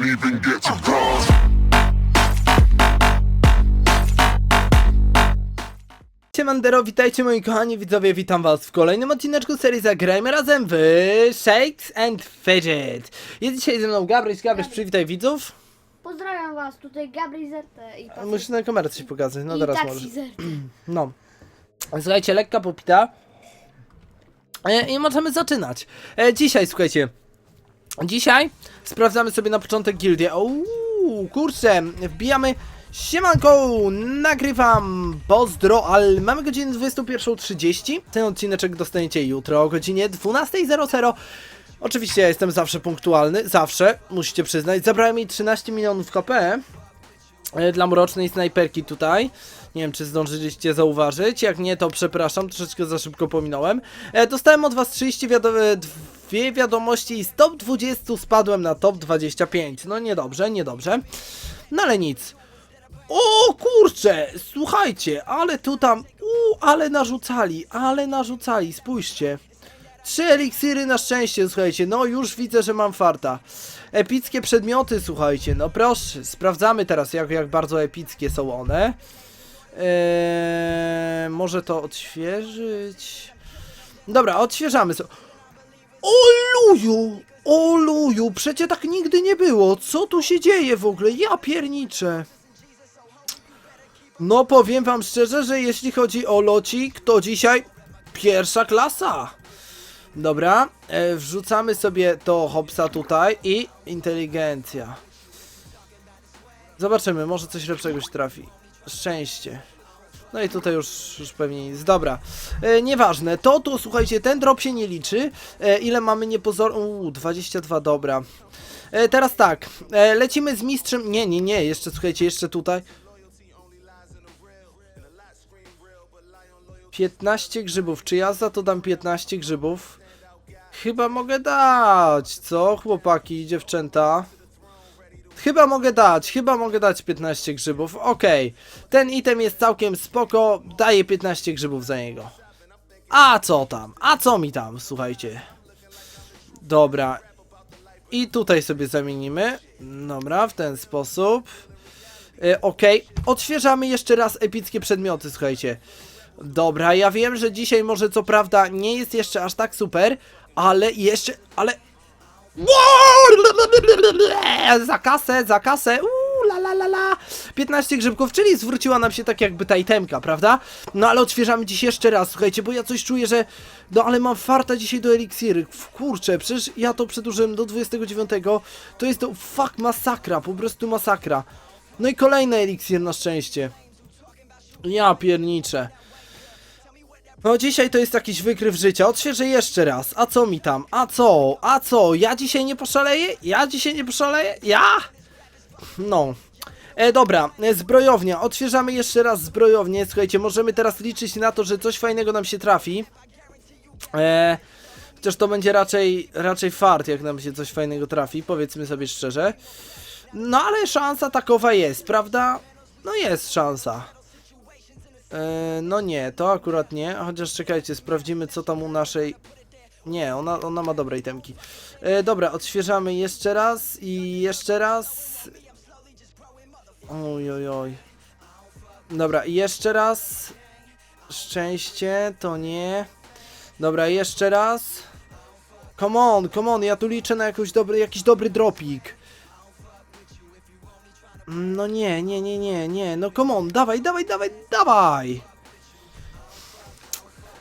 can't even get to God. Siemandero, witajcie moi kochani widzowie, witam was w kolejnym odcineczku serii Zagrajmy razem w Shakes and Fidget. Jest dzisiaj ze mną Gabryś, Gabryś przywitaj widzów. Pozdrawiam was, tutaj Gabry Zerte i. Musisz na kamerę coś pokazać, no i teraz możesz. Zerte. No. Słuchajcie, lekka popita. E, I możemy zaczynać. E, dzisiaj, słuchajcie. Dzisiaj sprawdzamy sobie na początek gildię. Uuu, kurczę, wbijamy. Siemanko, nagrywam pozdro, ale mamy godzinę 21.30. Ten odcineczek dostaniecie jutro o godzinie 12.00. Oczywiście ja jestem zawsze punktualny, zawsze, musicie przyznać. Zabrałem mi 13 milionów KP e, dla mrocznej snajperki tutaj. Nie wiem, czy zdążyliście zauważyć. Jak nie, to przepraszam, troszeczkę za szybko pominąłem. E, dostałem od was 30 wiado e, dwie wiadomości i z top 20 spadłem na top 25. No niedobrze, niedobrze. No ale nic. O kurczę, słuchajcie, ale tu tam, u, ale narzucali, ale narzucali, spójrzcie. Trzy eliksiry na szczęście, słuchajcie, no już widzę, że mam farta. Epickie przedmioty, słuchajcie, no proszę, sprawdzamy teraz, jak, jak bardzo epickie są one. Eee, może to odświeżyć? Dobra, odświeżamy. O luju! O luju! Przecie tak nigdy nie było! Co tu się dzieje w ogóle? Ja pierniczę! No powiem wam szczerze, że jeśli chodzi o locik, to dzisiaj pierwsza klasa. Dobra, e, wrzucamy sobie to hopsa tutaj i inteligencja. Zobaczymy, może coś lepszego się trafi. Szczęście. No i tutaj już, już pewnie nic. Dobra, e, nieważne. To tu, słuchajcie, ten drop się nie liczy. E, ile mamy niepozor... Uuu, 22, dobra. E, teraz tak, e, lecimy z mistrzem... Nie, nie, nie, jeszcze, słuchajcie, jeszcze tutaj. 15 grzybów. Czy ja za to dam 15 grzybów? Chyba mogę dać, co chłopaki i dziewczęta? Chyba mogę dać, chyba mogę dać 15 grzybów. Okej, ten item jest całkiem spoko, daję 15 grzybów za niego. A co tam? A co mi tam? Słuchajcie. Dobra. I tutaj sobie zamienimy. Dobra, w ten sposób. E, Okej, odświeżamy jeszcze raz epickie przedmioty, słuchajcie. Dobra, ja wiem, że dzisiaj może co prawda nie jest jeszcze aż tak super, ale jeszcze, ale... Za kasę, za kasę, uuu, la la la la 15 grzybków, czyli zwróciła nam się tak jakby ta itemka, prawda? No ale odświeżamy dziś jeszcze raz, słuchajcie, bo ja coś czuję, że... No ale mam farta dzisiaj do eliksiry, kurczę, przecież ja to przedłużyłem do 29, to jest to fuck masakra, po prostu masakra. No i kolejny eliksir na szczęście. Ja pierniczę. No dzisiaj to jest jakiś wykryw życia. Odświeżę jeszcze raz. A co mi tam? A co? A co? Ja dzisiaj nie poszaleję? Ja dzisiaj nie poszaleję? Ja? No. E, dobra, e, zbrojownia. Odświeżamy jeszcze raz zbrojownię. Słuchajcie, możemy teraz liczyć na to, że coś fajnego nam się trafi. E, chociaż to będzie raczej, raczej fart, jak nam się coś fajnego trafi, powiedzmy sobie szczerze. No ale szansa takowa jest, prawda? No jest szansa. E, no nie, to akurat nie. Chociaż czekajcie, sprawdzimy co tam u naszej. Nie, ona, ona ma dobre itemki. E, dobra, odświeżamy jeszcze raz i jeszcze raz. Oj, oj, oj. Dobra, jeszcze raz. Szczęście, to nie. Dobra, jeszcze raz. Come on, come on, ja tu liczę na jakiś dobry, jakiś dobry dropik. No nie, nie, nie, nie, nie, no come on, dawaj, dawaj, dawaj, dawaj!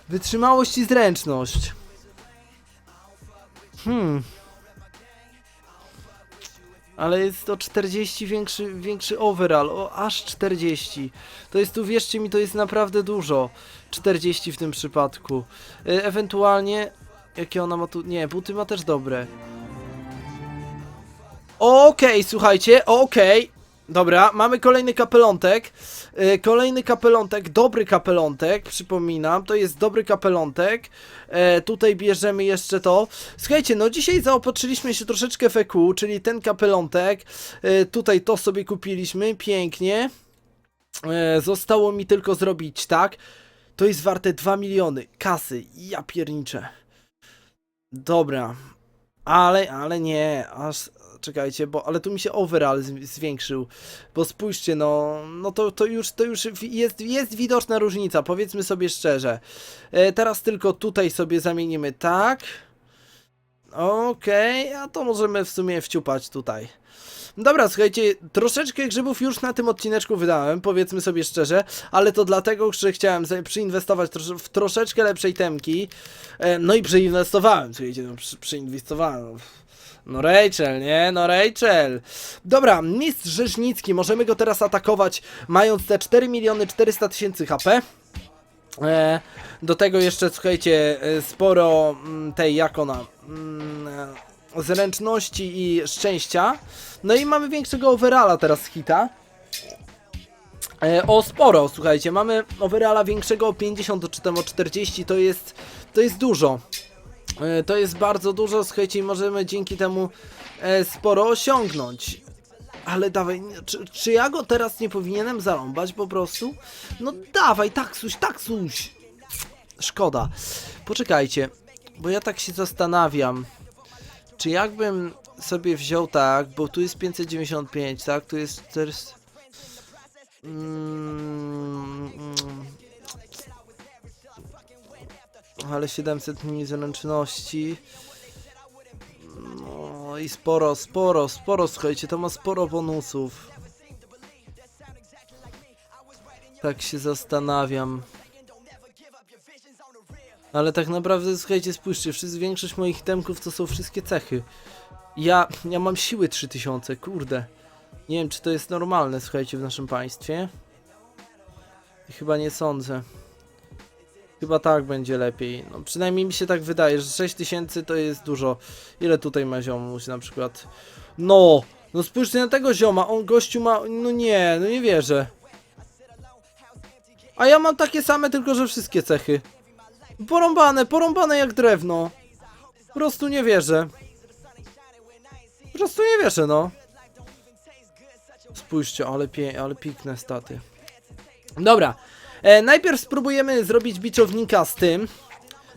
Wytrzymałość i zręczność. Hmm. Ale jest to 40 większy, większy overall, o aż 40. To jest, uwierzcie mi, to jest naprawdę dużo. 40 w tym przypadku. E, ewentualnie, jakie ona ma tu, nie, buty ma też dobre. Okej, słuchajcie, okej. Dobra, mamy kolejny kapelątek. E, kolejny kapelątek, dobry kapelątek, przypominam, to jest dobry kapelątek. E, tutaj bierzemy jeszcze to. Słuchajcie, no dzisiaj zaopatrzyliśmy się troszeczkę w EQ, czyli ten kapelątek. E, tutaj to sobie kupiliśmy, pięknie. E, zostało mi tylko zrobić tak. To jest warte 2 miliony kasy. Ja pierniczę. Dobra. Ale, ale nie, aż czekajcie, bo ale tu mi się overall zwiększył. Bo spójrzcie, no, no to, to już to już jest, jest widoczna różnica, powiedzmy sobie szczerze. E, teraz tylko tutaj sobie zamienimy tak. Okej, a to możemy w sumie wciupać tutaj. Dobra, słuchajcie, troszeczkę grzybów już na tym odcineczku wydałem, powiedzmy sobie szczerze, ale to dlatego, że chciałem sobie przyinwestować w troszeczkę lepszej temki. E, no i przyinwestowałem, słuchajcie, no przy, przyinwestowałem. No Rachel, nie? No Rachel. Dobra, mistrz Rzecznicki, możemy go teraz atakować mając te 4 miliony 400 tysięcy HP. E, do tego jeszcze, słuchajcie, e, sporo mm, tej, jak ona, mm, zręczności i szczęścia. No i mamy większego overalla teraz hita. E, o sporo, słuchajcie, mamy overalla większego o 50 czy tam o 40, to jest, to jest dużo. E, To jest bardzo dużo, słuchajcie, i możemy dzięki temu e, sporo osiągnąć. Ale dawaj, czy, czy ja go teraz nie powinienem zarąbać po prostu? No dawaj, taksuś, taksuś! Szkoda. Poczekajcie, bo ja tak się zastanawiam, czy jakbym sobie wziął tak, bo tu jest 595, tak, tu jest 400... Mm, Ale 700 mniej zręczności. No i sporo, sporo, sporo, słuchajcie, to ma sporo bonusów. Tak się zastanawiam. Ale tak naprawdę, słuchajcie, spójrzcie, wszyscy, większość moich temków to są wszystkie cechy. Ja, ja mam siły 3000, kurde. Nie wiem, czy to jest normalne, słuchajcie, w naszym państwie. Chyba nie sądzę. Chyba tak będzie lepiej. No przynajmniej mi się tak wydaje, że 6000 to jest dużo. Ile tutaj ma ziomuś na przykład? No! No spójrzcie na tego zioma, on gościu ma... No nie, no nie wierzę. A ja mam takie same, tylko że wszystkie cechy. Porąbane, porąbane jak drewno. Po prostu nie wierzę. Po prostu nie wierzę, no. Spójrzcie, ale, pie, ale piękne staty. Dobra, e, najpierw spróbujemy zrobić biczownika z tym.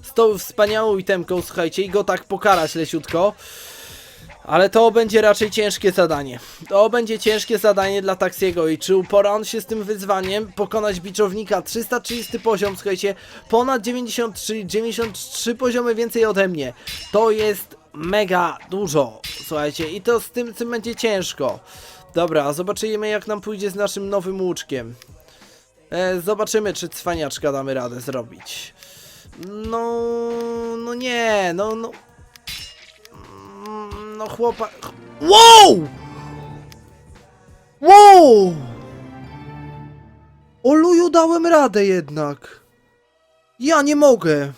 Z tą wspaniałą itemką, słuchajcie, i go tak pokarać leciutko. Ale to będzie raczej ciężkie zadanie. To będzie ciężkie zadanie dla Taxiego i czy upora on się z tym wyzwaniem pokonać biczownika 330 poziom, słuchajcie, ponad 93, 93 poziomy więcej ode mnie. To jest mega dużo, słuchajcie, i to z tym, tym będzie ciężko. Dobra, zobaczymy jak nam pójdzie z naszym nowym łuczkiem. E, zobaczymy, czy cwaniaczka damy radę zrobić. No, no nie, no, no. Mm, No chłopak. Wow! Wow! Oluju dałem radę jednak. Ja nie mogę.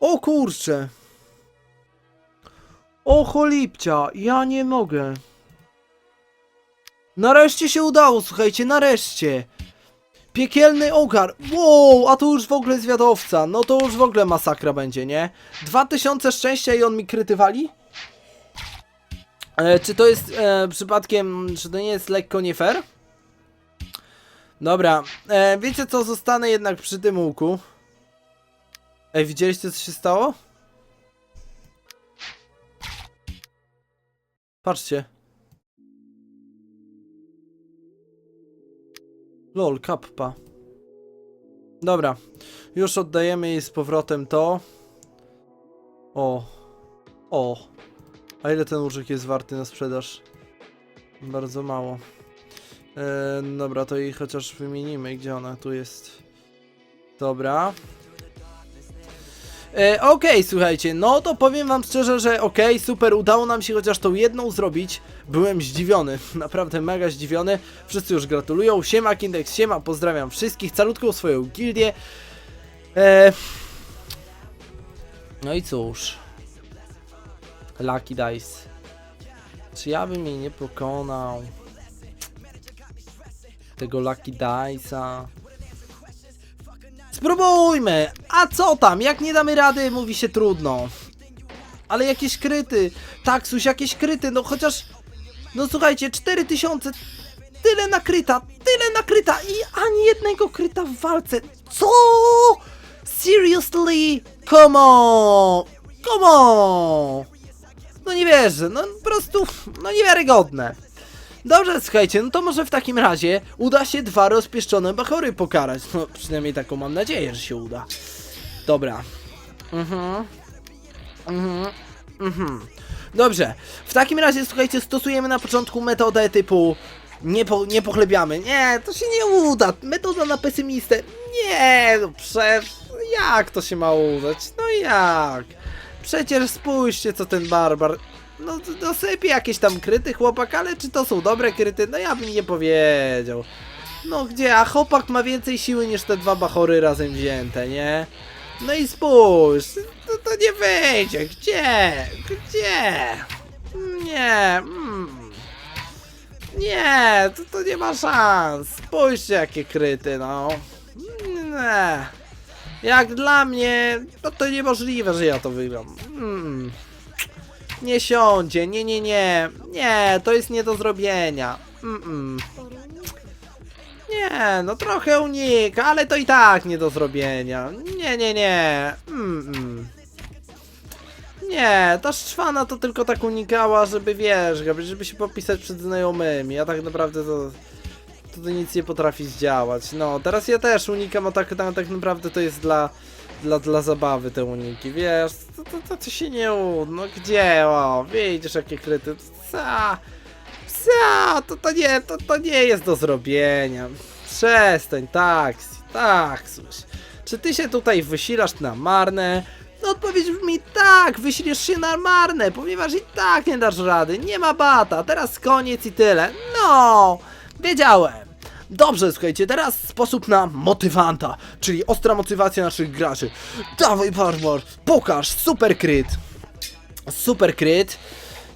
O kurcze. O cholipcia, ja nie mogę. Nareszcie się udało, słuchajcie, nareszcie. Piekielny ogar. Wow, a to już w ogóle zwiadowca. No to już w ogóle masakra będzie, nie? 2000 szczęścia i on mi kryty wali? E, czy to jest e, przypadkiem, czy to nie jest lekko nie fair? Dobra, e, wiecie co, zostanę jednak przy tym łuku. Ej, widzieliście co się stało? Patrzcie. Lol, kappa. Dobra, już oddajemy jej z powrotem to. O. O. A ile ten łuczek jest warty na sprzedaż? Bardzo mało. E, dobra, to jej chociaż wymienimy. Gdzie ona tu jest? Dobra. E, okej, słuchajcie, no to powiem wam szczerze, że okej, super, udało nam się chociaż tą jedną zrobić. Byłem zdziwiony, naprawdę mega zdziwiony. Wszyscy już gratulują. Siema Kindex, siema, pozdrawiam wszystkich, calutką swoją gildię. E, no i cóż. Lucky Dice. Czy ja bym jej nie pokonał? Tego Lucky Dice'a. Spróbujmy! A co tam? Jak nie damy rady, mówi się trudno. Ale jakieś kryty. Taksuś, jakieś kryty, no chociaż... No słuchajcie, 4000... Tyle nakryta, tyle nakryta i ani jednego kryta w walce. Co? Seriously? Come on! Come on! No nie wierzę, no po prostu, no niewiarygodne. Dobrze, słuchajcie, no to może w takim razie uda się dwa rozpieszczone bachory pokarać. No przynajmniej taką mam nadzieję, że się uda. Dobra. Mhm. Mhm. Mhm. Dobrze. W takim razie, słuchajcie, stosujemy na początku metodę typu nie, po, nie pochlebiamy. Nie, to się nie uda. Metoda na pesymistę. Nie, no przecież jak to się ma udać? No jak? Przecież spójrzcie, co ten barbar. No, dosypie jakieś tam kryty chłopak, ale czy to są dobre kryty? No ja bym nie powiedział. No gdzie? A chłopak ma więcej siły niż te dwa bachory razem wzięte, nie? No i spójrz, to, to nie wyjdzie. Gdzie? Gdzie? Nie. Mm. Nie, to, to nie ma szans. Spójrzcie jakie kryty, no. Nie. Jak dla mnie, no to niemożliwe, że ja to wygram. Mm. Nie siądzie, nie, nie, nie. Nie, to jest nie do zrobienia. Mm -mm. Nie, no trochę unika, ale to i tak nie do zrobienia. Nie, nie, nie. Mm -mm. Nie, ta szczwana to tylko tak unikała, żeby wiesz, żeby się popisać przed znajomymi. Ja tak naprawdę to, to, nic nie potrafi zdziałać. No, teraz ja też unikam, a tak, tak, tak naprawdę to jest dla, dla, dla zabawy te uniki, wiesz, to, to, to, to się nie uda, no gdzie, o, widzisz jakie kryty, ca, ca, to, to nie, to, to nie jest do zrobienia. Przestań, taksi, taksuś. Czy ty się tutaj wysilasz na marne? No odpowiedź brzmi tak, wyślesz się na marne, ponieważ i tak nie dasz rady, nie ma bata, teraz koniec i tyle. No, wiedziałem. Dobrze, słuchajcie, teraz sposób na motywanta, czyli ostra motywacja naszych graczy. Dawaj, Barbar, pokaż, super kryt. Super kryt.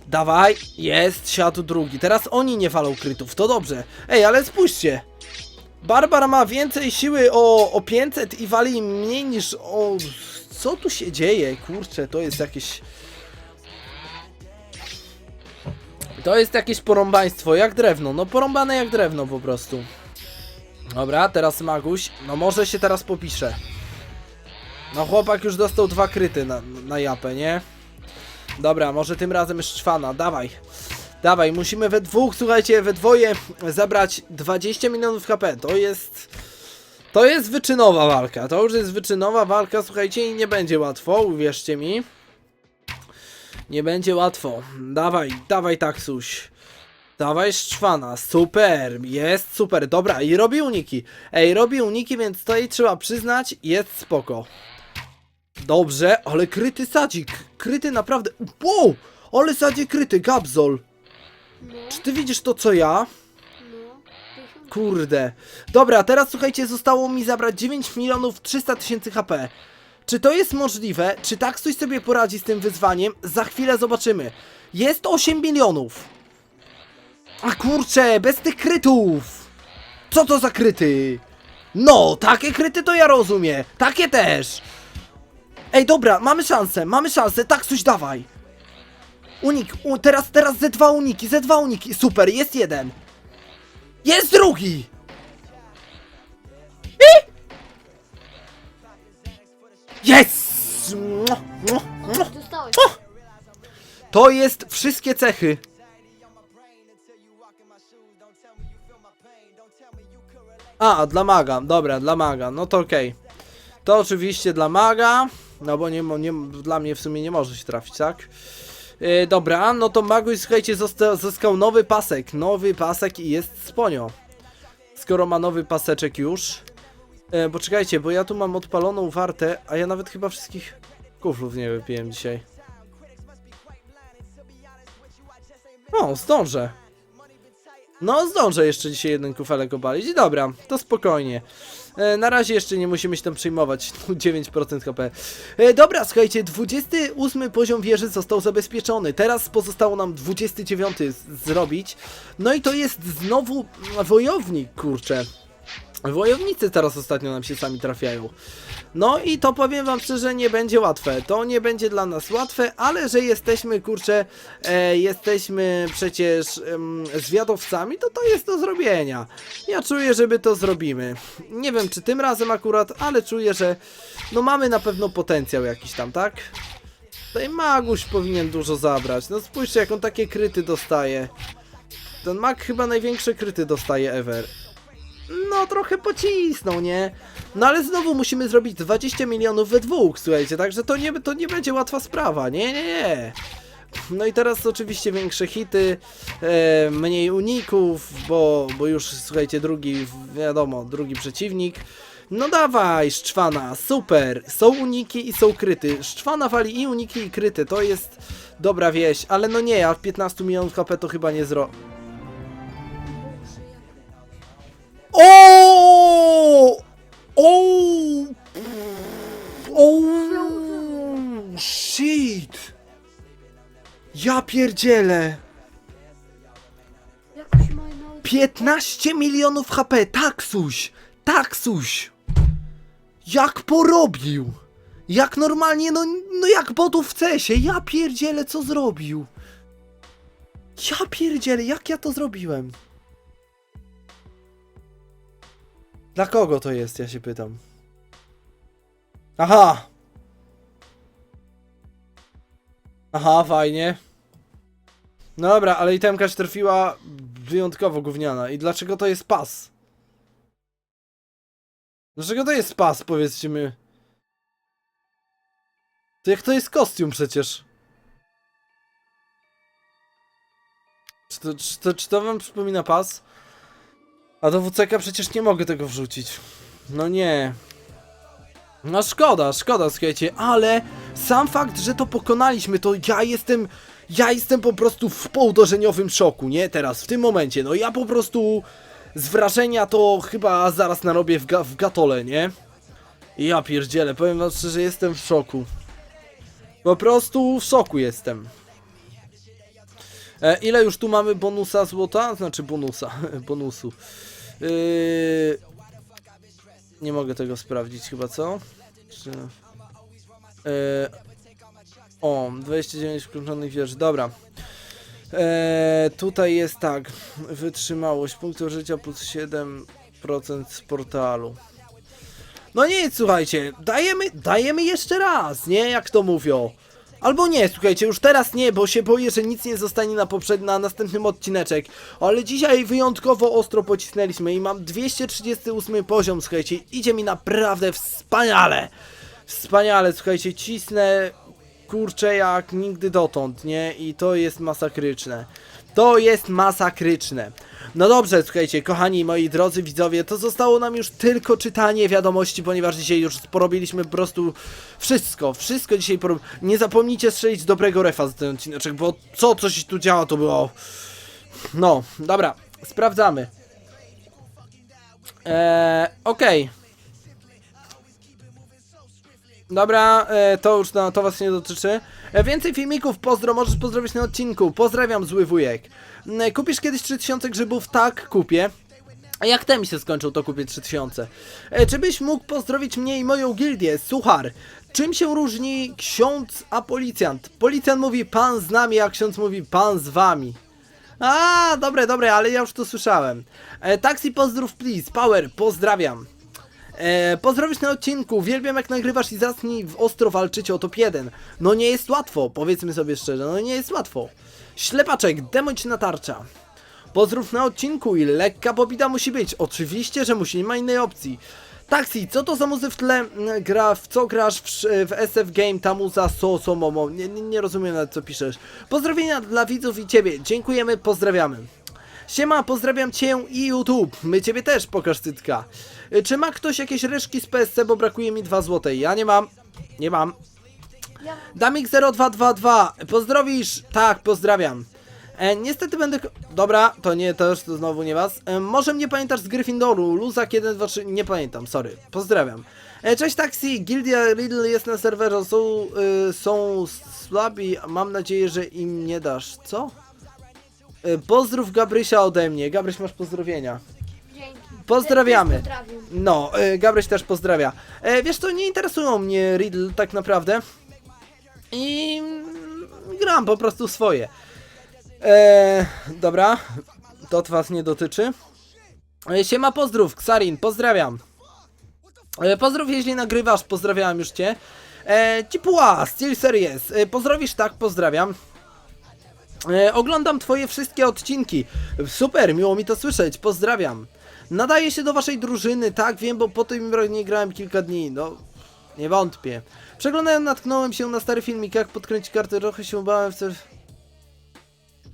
Dawaj, jest, siadł drugi. Teraz oni nie walą krytów, to dobrze. Ej, ale spójrzcie. Barbar ma więcej siły o, o 500 i wali mniej niż o... Co tu się dzieje? Kurczę, to jest jakieś... To jest jakieś porąbaństwo, jak drewno. No porąbane jak drewno po prostu. Dobra, teraz Maguś. No może się teraz popisze. No chłopak już dostał dwa kryty na, na japę, nie? Dobra, może tym razem Szczwana, dawaj. Dawaj, musimy we dwóch, słuchajcie, we dwoje zabrać 20 milionów HP. To jest... To jest wyczynowa walka. To już jest wyczynowa walka, słuchajcie, i nie będzie łatwo, uwierzcie mi. Nie będzie łatwo. Dawaj, dawaj taksuś. Dawaj Szczwana, super, jest super, dobra i robi uniki. Ej, robi uniki, więc to jej trzeba przyznać, jest spoko. Dobrze, ale kryty sadzik, kryty naprawdę, wow, ale sadzie kryty, Gabzol. No, Czy ty widzisz to co ja? no. Kurde. Dobra, teraz słuchajcie, zostało mi zabrać 9 milionów 300 tysięcy HP. Czy to jest możliwe? Czy tak ktoś sobie poradzi z tym wyzwaniem? Za chwilę zobaczymy. Jest 8 milionów. A kurczę, bez tych krytów. Co to za kryty? No, takie kryty to ja rozumiem. Takie też. Ej, dobra, mamy szansę, mamy szansę. Tak, coś dawaj. Unik, u, teraz, teraz ze dwa uniki, ze dwa uniki. Super, jest jeden. Jest drugi! I... Jest! To jest wszystkie cechy. A, dla maga, dobra, dla maga, no to okej. To oczywiście dla maga, no bo nie, nie, dla mnie w sumie nie może się trafić, tak? Yy, dobra, no to Maguś, słuchajcie, zyskał nowy pasek, nowy pasek i jest sponio. Skoro ma nowy paseczek już. E, poczekajcie, bo ja tu mam odpaloną wartę, a ja nawet chyba wszystkich kuflów nie wypiłem dzisiaj. O, zdążę. No, zdążę jeszcze dzisiaj jeden kufelek obalić. Dobra, to spokojnie. E, na razie jeszcze nie musimy się tam przejmować. 9% HP. E, dobra, słuchajcie, 28 poziom wieży został zabezpieczony. Teraz pozostało nam 29 z- zrobić. No i to jest znowu wojownik, kurczę. Wojownicy teraz ostatnio nam się sami trafiają. No i to powiem wam szczerze, nie będzie łatwe. To nie będzie dla nas łatwe, ale że jesteśmy, kurczę, e, jesteśmy przecież em, zwiadowcami, to to jest do zrobienia. Ja czuję, że my to zrobimy. Nie wiem, czy tym razem akurat, ale czuję, że no mamy na pewno potencjał jakiś tam, tak? Tutaj Maguś powinien dużo zabrać. No spójrzcie, jak on takie kryty dostaje. Ten mag chyba największe kryty dostaje ever. No, trochę pocisnął, nie? No ale znowu musimy zrobić 20 milionów we dwóch, słuchajcie, także to nie, to nie będzie łatwa sprawa, nie, nie, nie. No i teraz oczywiście większe hity, e, mniej uników, bo, bo już, słuchajcie, drugi, wiadomo, drugi przeciwnik. No dawaj, Szczwana, super, są uniki i są kryty. Szczwana wali i uniki i kryty, to jest dobra wieść, ale no nie, a 15 milionów HP to chyba nie zro... O! O! O! Shit! Ja pierdzielę! Jak się ma na 15 milionów HP! Taksuś! Taksuś! Jak porobił! Jak normalnie, no, no jak botów w cesie! Ja pierdzielę, co zrobił! Ja pierdzielę, jak ja to zrobiłem? Dla kogo to jest, ja się pytam. Aha! Aha, fajnie. No dobra, ale itemka się trafiła wyjątkowo gówniana. I dlaczego to jest pas? Dlaczego to jest pas, powiedzcie mi? To jak to jest kostium przecież? Czy to, czy to, czy to wam przypomina pas? A do WCK przecież nie mogę tego wrzucić. No nie. No szkoda, szkoda, słuchajcie, ale sam fakt, że to pokonaliśmy, to ja jestem, ja jestem po prostu w półdorzeniowym szoku, nie? Teraz, w tym momencie, no ja po prostu z wrażenia to chyba zaraz narobię w, ga w gatole, nie? Ja pierdzielę, powiem wam szczerze, jestem w szoku. Po prostu w szoku jestem. E, ile już tu mamy bonusa złota? Znaczy bonusa, bonusu. Yy... Nie mogę tego sprawdzić chyba, co? Czy... Yy... O, 29 wkręconych wież, dobra. Eee, tutaj jest tak, wytrzymałość, punktów życia plus 7% z portalu. No nic, słuchajcie, dajemy, dajemy jeszcze raz, nie? Jak to mówią. Albo nie, słuchajcie, już teraz nie, bo się boję, że nic nie zostanie na poprzednim, na następnym odcineczek. Ale dzisiaj wyjątkowo ostro pocisnęliśmy i mam 238 poziom, słuchajcie, idzie mi naprawdę wspaniale. Wspaniale, słuchajcie, cisnę kurczę jak nigdy dotąd, nie? I to jest masakryczne. To jest masakryczne. No dobrze, słuchajcie, kochani moi drodzy widzowie, to zostało nam już tylko czytanie wiadomości, ponieważ dzisiaj już porobiliśmy po prostu wszystko, wszystko dzisiaj porob... Nie zapomnijcie strzelić dobrego refa za ten odcineczek, bo co, co się tu działo, to było... No, dobra, sprawdzamy. Eee, okej. Dobra, e, to już na, to was nie dotyczy. E, więcej filmików, pozdro, możesz pozdrowić na odcinku. Pozdrawiam, zły wujek. E, kupisz kiedyś 3000 grzybów? Tak, kupię. Jak ten mi się skończył, to kupię 3000. E, czy byś mógł pozdrowić mnie i moją gildię? Suchar. Czym się różni ksiądz a policjant? Policjant mówi pan z nami, a ksiądz mówi pan z wami. A, dobre, dobre, ale ja już to słyszałem. E, taxi pozdrów please, power, pozdrawiam. E, pozdrowisz na odcinku, uwielbiam jak nagrywasz i zacznij w ostro walczyć o top 1. No nie jest łatwo, powiedzmy sobie szczerze, no nie jest łatwo. Ślepaczek, democz na tarcza. Pozdrów na odcinku i lekka pobita musi być. Oczywiście, że musi, nie ma innej opcji. Taxi, co to za muzy w tle gra, w co grasz w, w SF Game, ta muza so, so, momo, nie, nie, nie rozumiem nawet co piszesz. Pozdrowienia dla widzów i ciebie, dziękujemy, pozdrawiamy. Siema, pozdrawiam cię i YouTube. My ciebie też, pokaż cytka. Y, Czy ma ktoś jakieś reszki z PSC, bo brakuje mi 2 złote? Ja nie mam. Nie mam. Ja Damik0222, pozdrowisz? Tak, pozdrawiam. E, niestety będę... Dobra, to nie, to już to znowu nie was. E, może mnie pamiętasz z Gryffindoru, Luzak 1, 2, 3, nie pamiętam, sorry. Pozdrawiam. E, cześć Taxi, Gildia Riddle jest na serwerze, są, y, są słabi, mam nadzieję, że im nie dasz. Co? E, pozdrów Gabrysia ode mnie, Gabryś masz pozdrowienia. dzięki. Pozdrawiamy. Też pozdrawiam. No, e, Gabryś też pozdrawia. E, wiesz co, nie interesują mnie Riddle tak naprawdę. I mm, gram po prostu swoje. E, dobra, to was nie dotyczy. E, siema, pozdrów, Ksarin, pozdrawiam. E, pozdrów, jeśli nagrywasz, pozdrawiam już cię. E, Cipuła, Steel Series, e, pozdrowisz? Tak, pozdrawiam. E, oglądam twoje wszystkie odcinki. Super, miło mi to słyszeć, pozdrawiam. Nadaje się do waszej drużyny, tak wiem, bo po tym nie grałem kilka dni, no... Nie wątpię. Przeglądając natknąłem się na stary filmik, jak podkręcić kartę, trochę się bałem w.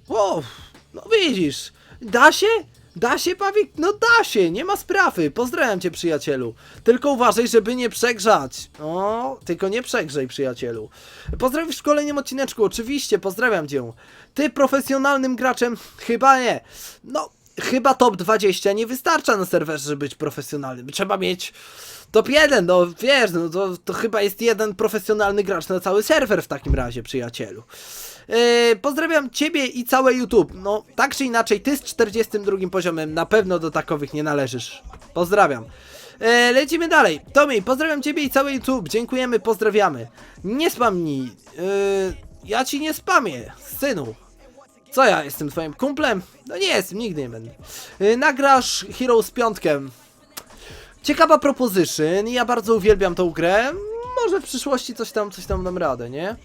Wow, no widzisz, da się? Da się, Pawik? No da się, nie ma sprawy. Pozdrawiam cię, przyjacielu. Tylko uważaj, żeby nie przegrzać. O, tylko nie przegrzej, przyjacielu. Pozdrawiam w szkoleniem odcineczku, oczywiście, pozdrawiam cię. Ty profesjonalnym graczem? Chyba nie. No, chyba top 20 nie wystarcza na serwerze, żeby być profesjonalnym. Trzeba mieć top 1, no wiesz, no to, to chyba jest jeden profesjonalny gracz na cały serwer w takim razie, przyjacielu. Yy, pozdrawiam Ciebie i całe YouTube. No, tak czy inaczej, Ty z 42 poziomem na pewno do takowych nie należysz. Pozdrawiam. Yy, lecimy dalej. Tommy, pozdrawiam Ciebie i cały YouTube. Dziękujemy, pozdrawiamy. Nie spamnij. Yy, ja Ci nie spamię, synu. Co ja, jestem Twoim kumplem? No nie jestem, nigdy nie będę. Yy, nagrasz Heroes piątkę. Ciekawa proposition, ja bardzo uwielbiam tą grę. Może w przyszłości coś tam, coś tam dam radę, nie?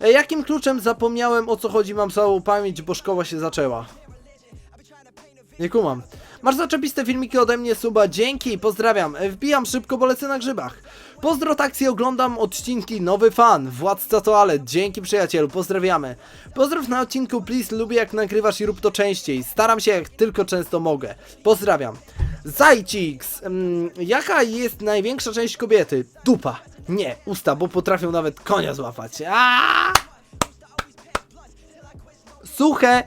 E, Jakim kluczem zapomniałem o co chodzi, mam całą pamięć, bo szkoła się zaczęła. Nie kumam. Masz zaczepiste filmiki ode mnie, suba, dzięki, pozdrawiam. E, Wbijam szybko, bo lecę na grzybach. Pozdro taksji, oglądam odcinki, nowy fan, Władca Toalet, dzięki przyjacielu, pozdrawiamy. Pozdrow na odcinku, please, lubię jak nagrywasz i rób to częściej. Staram się jak tylko często mogę. Pozdrawiam. Zajciks, mm, jaka jest największa część kobiety? Dupa. Nie, usta, bo potrafią nawet konia złapać. Aaaa! suche.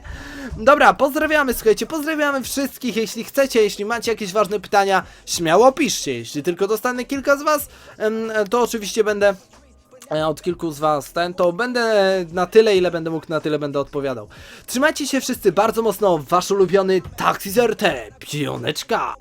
Dobra, pozdrawiamy, słuchajcie, pozdrawiamy wszystkich. Jeśli chcecie, jeśli macie jakieś ważne pytania, śmiało piszcie. Jeśli tylko dostanę kilka z was, to oczywiście będę e, od kilku z was ten, to będę na tyle, ile będę mógł, na tyle będę odpowiadał. Trzymajcie się wszyscy bardzo mocno, wasz ulubiony Taxi ZRT, pioneczka.